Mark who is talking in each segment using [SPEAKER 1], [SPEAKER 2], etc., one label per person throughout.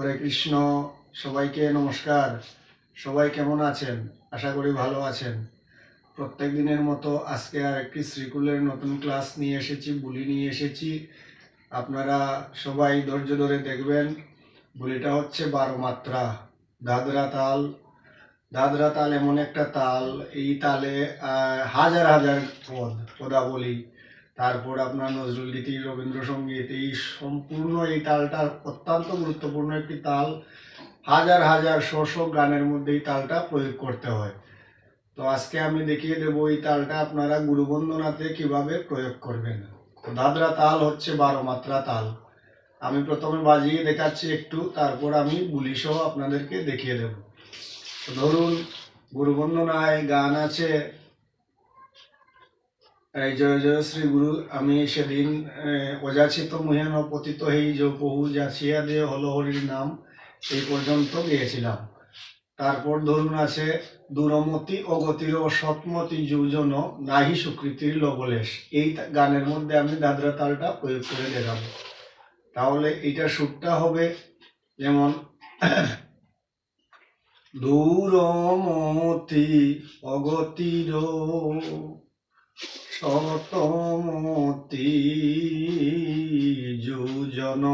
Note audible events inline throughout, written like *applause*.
[SPEAKER 1] হরে কৃষ্ণ, সবাইকে নমস্কার। সবাই কেমন আছেন? আশা করি ভালো আছেন। প্রত্যেক দিনের মতো আজকে আর একটি শ্রীকুলের নতুন ক্লাস নিয়ে এসেছি, বুলি নিয়ে এসেছি। আপনারা সবাই ধৈর্য ধরে দেখবেন। বুলিটা হচ্ছে বারো মাত্রা, দাদরা তাল। দাদরা তাল এমন একটা তাল, এই তালে হাজার হাজার পদ, পদাবলী। তারপর আপনার নজরুল গীতি, রবীন্দ্রসঙ্গীত, এই সম্পূর্ণ এই তালটা অত্যন্ত গুরুত্বপূর্ণ একটি তাল। হাজার হাজার শ শ গানের মধ্যে এই তালটা প্রয়োগ করতে হয়। তো আজকে আমি দেখিয়ে দেব এই তালটা আপনারা গুরুবন্দনাতে কীভাবে প্রয়োগ করবেন। তো দাদরা তাল হচ্ছে বারো মাত্রা তাল। আমি প্রথমে বাজিয়ে দেখাচ্ছি একটু, তারপর আমি বুলি সহ আপনাদেরকে দেখিয়ে দেব। ধরুন, গুরুবন্দনায় গান আছে এই জয় জয় শ্রী গুরু। আমি সেদিন অযাচিত মুহেন পতিত হেই যে বহু যাচিয়া দে হল হরির নাম, এই পর্যন্ত গিয়েছিলাম। তারপর ধরুন আছে, দূরমতি অগতির ও সৎমতি যুজন নাহি সুকৃতির লবলেশ। এই গানের মধ্যে আমি দাদরা তালটা প্রয়োগ করে দেখাবো। তাহলে এইটা সুরটা হবে যেমন, *clears throat* দুরমতি অগতির শতমতি যুজন।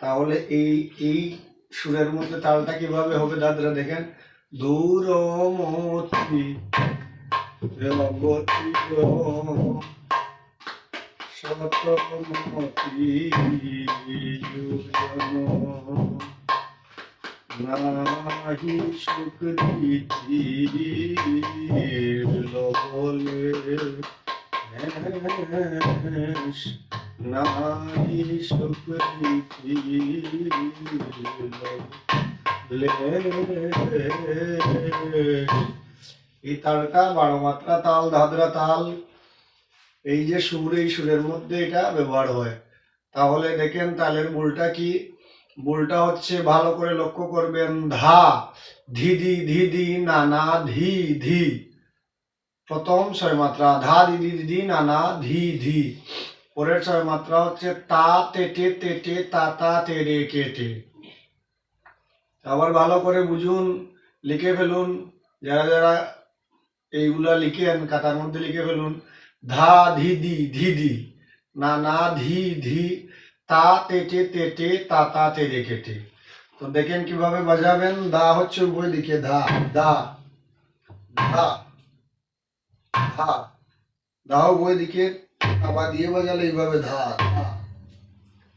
[SPEAKER 1] তাহলে এই এই সুরের মধ্যে তালটা কীভাবে হবে দাদরা দেখেন? দূরমতি শতমতি যুজন। নাহি সুকৃতি লবলে নাহি সুকৃতি এই তালটা বারো মাত্রা তাল ধাদরা তাল, এই যে সুর, এই সুরের মধ্যে এটা ব্যবহার হয়। তাহলে দেখেন তালের মূলটা কি? বুলটা হচ্ছে ভালো করে লক্ষ্য করবেন, ধা ধিদি ধিদি নানা ধি ধি। প্রথম ছয় মাত্রা, ধা দিদি দিদি নানা ধি ধি। পরের ছয় মাত্রা হচ্ছে তা তেটে তেটে তা তা তেরে কেটে আবার ভালো করে বুঝুন, লিখে ফেলুন। যারা যারা এইগুলা লিখেন খাতার মধ্যে লিখে ফেলুন, ধা ধিদি ধিদি নানা ধি ধি তা তেটে তেটে তা তা তেরে কেটে তো দেখেন কীভাবে বাজাবেন দা হচ্ছে উভয় দিকে ধা দা ধা ধা দা উভয় দিকে আবার দিয়ে বাজালে এইভাবে ধা ধা।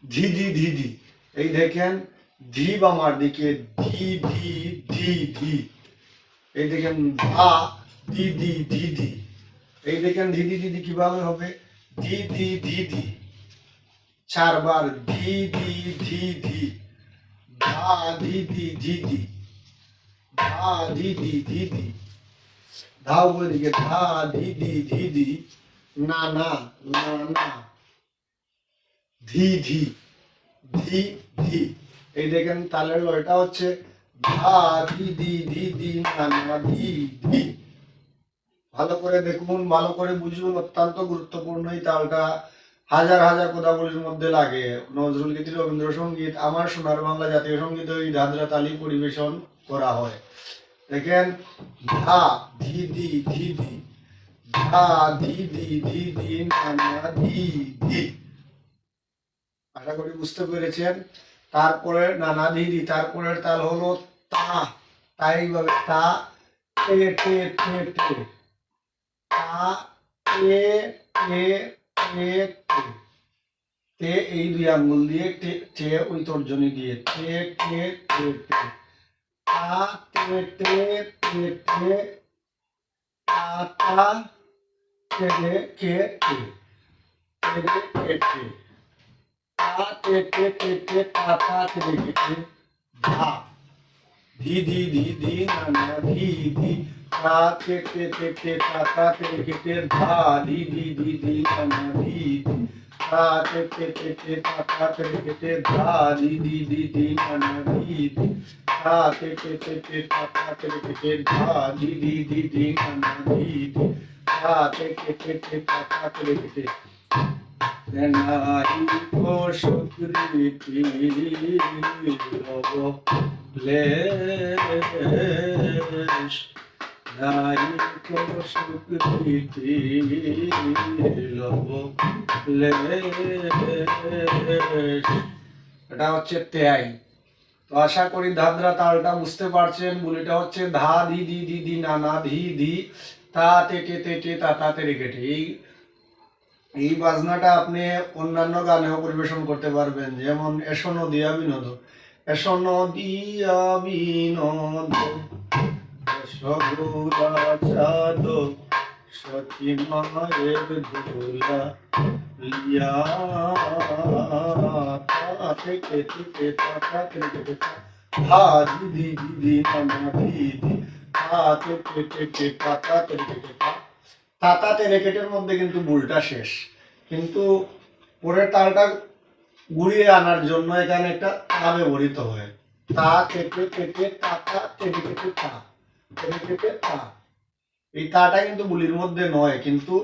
[SPEAKER 1] ধি ধি ধি ধি এই দেখেন ধি বামার দিকে ধি ধি ধি ধি এই দেখেন ধা ধি ধি ধি ধি এই দেখেন ধি ধি ধি ধি কীভাবে হবে ধি ধি ধি ধি চারবার ধি ধি ধি ধি ধা ধি ধি ধি ধি ধা ধি ধি ধি ধি ধা উপরে ধা ধি ধি ধি ধি না না না না ধি ধি ধি ধি এই দেখেন তালের লয়টা হচ্ছে ধা ধি ধি ধি ধি না না ধি ধি ভালো করে দেখুন ভালো করে বুঝুন অত্যন্ত গুরুত্বপূর্ণ এই তালটা হাজার হাজার পদাবলীর মধ্যে লাগে। নজরুল গীতি রবীন্দ্রসঙ্গীত, আমার সোনার বাংলা জাতীয় সংগীত এই ধাদরা তালি পরিবেশন করা হয়। দেখেন, ধা, ধি ধি ধি ধি ধা, ধি ধি ধি ধি না ধি ধি। আশা করি বুঝতে পেরেছেন? তারপরে নানা ধীরি তারপরের তাল হলো তা। তাই ভাবে তা টে টে টে টে তা টে টে টে টে তে এই দুই আঙ্গুল দিয়ে টে টে ওই তর্জনী দিয়ে টে টে টে টে তা টে টে টে টে তা তা টে টে কে টে টে টে টে তা তে তে তে তে তা তা তে তে তে ধা ধি ধি ধি ধি না না ধি ধি তা তে তে তে তে তা তা তে তে তে ধা ধি ধি ধি ধি না ধি তা তে তে তে তে তা তা তে তে তে ধা ধি ধি ধি ধি না ধি তা তে তে তে তে তা তা তে তে তে ধা ধি ধি ধি ধি না ধি তা তে তে তে তে তা তা তে তে তে নাই কো লব লেশ এটা হচ্ছে তেয়াই। তো আশা করি ধাদ্রা তালটা বুঝতে পারছেন বুলিটা হচ্ছে ধা, ধি দি দি দি না না, ধি ধি, তা, তে তে তে তে, তা তা, তে, রে কেটে এই এই বাজনাটা আপনি অন্যান্য গানেও পরিবেশন করতে পারবেন, যেমন এসো নদিয়া বিনোদ এসো নদিয়া বিনোদ এসো গোলা চাঁদ সখী মায়ের ধুলা থেকে থেকে থেকে থেকে থেকে থেকে থেকে থেকে মধ্যে কিন্তু বুলটা শেষ কিন্তু পরের তালটা ঘুরিয়ে আনার জন্য এখানে একটা তা ব্যবহৃত হয় তা কেটে কেটে কেটে কেটে কেটে তা এই তাটা কিন্তু বুলির মধ্যে নয়, কিন্তু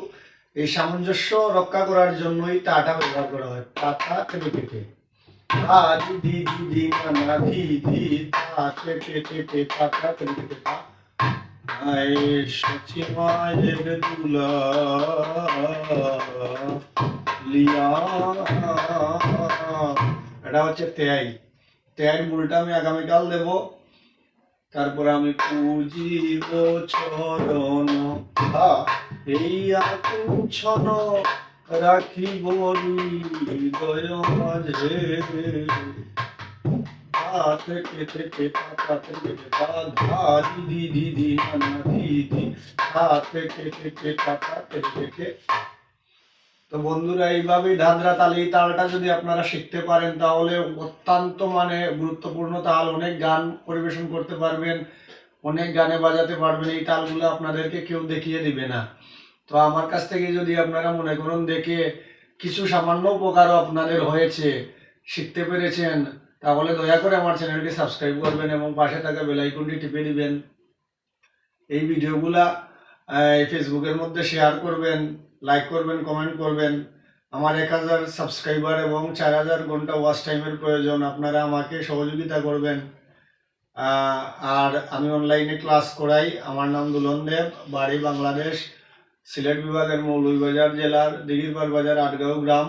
[SPEAKER 1] এই সামঞ্জস্য রক্ষা করার জন্যই তাটা ব্যবহার করা হয়। তাতা কেটে কেটে তা দি দি দি দি না ধি ধি তা তা দুলা, লিয়া। এটা হচ্ছে তেয়াই। তেয়াই মূলটা আমি আগামীকাল দেব। তারপরে আমি পুজিব হা, এই আকুঞ্ছন রাখিব হৃদয় মাঝে হাত কেটে হাত ধি কেটে কেটে কেটে তো বন্ধুরা, এইভাবেই ধাঁধরা তাল, এই তালটা যদি আপনারা শিখতে পারেন, তাহলে অত্যন্ত মানে গুরুত্বপূর্ণ তাল। অনেক গান পরিবেশন করতে পারবেন, অনেক গানে বাজাতে পারবেন, এই তালগুলো আপনাদেরকে কেউ দেখিয়ে দিবে না। তো আমার কাছ থেকে যদি আপনারা মনে করুন, দেখে কিছু সামান্য উপকারও আপনাদের হয়েছে, শিখতে পেরেছেন, তাহলে দয়া করে আমার চ্যানেলটি সাবস্ক্রাইব করবেন এবং পাশে থাকা বেল আইকনটি টিপে দিবেন। এই ভিডিওগুলা ফেসবুকের মধ্যে শেয়ার করবেন। লাইক করবেন কমেন্ট করবেন। আমার এক হাজার সাবস্ক্রাইবার এবং চার হাজার ঘণ্টা ওয়াচ টাইমের প্রয়োজন, আপনারা আমাকে সহযোগিতা করবেন। আর আমি অনলাইনে ক্লাস করাই। আমার নাম দুলন দেব, বাড়ি বাংলাদেশ, সিলেট বিভাগের মৌলভীবাজার জেলার দিঘিরপাড় বাজার, আটগাঁও গ্রাম।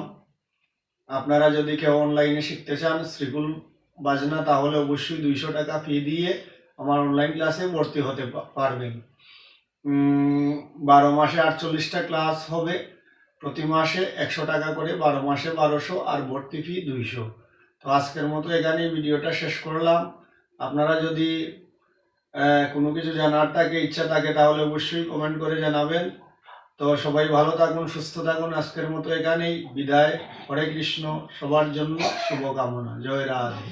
[SPEAKER 1] আপনারা যদি কেউ অনলাইনে শিখতে চান শ্রীকুল বাজনা, তাহলে অবশ্যই দুইশো টাকা ফি দিয়ে আমার অনলাইন ক্লাসে ভর্তি হতে পারবেন। বারো মাসে আটচল্লিশটা ক্লাস হবে। প্রতি মাসে একশো টাকা করে, বারো মাসে বারোশো আর ভর্তি ফি দুইশো। তো আজকের মতো এখানেই ভিডিওটা শেষ করলাম। আপনারা যদি কোনো কিছু জানার থাকে, ইচ্ছা থাকে, তাহলে অবশ্যই কমেন্ট করে জানাবেন। তো সবাই ভালো থাকুন, সুস্থ থাকুন। আজকের মতো এখানেই বিদায়। হরে কৃষ্ণ। সবার জন্য শুভকামনা। জয় রাধে।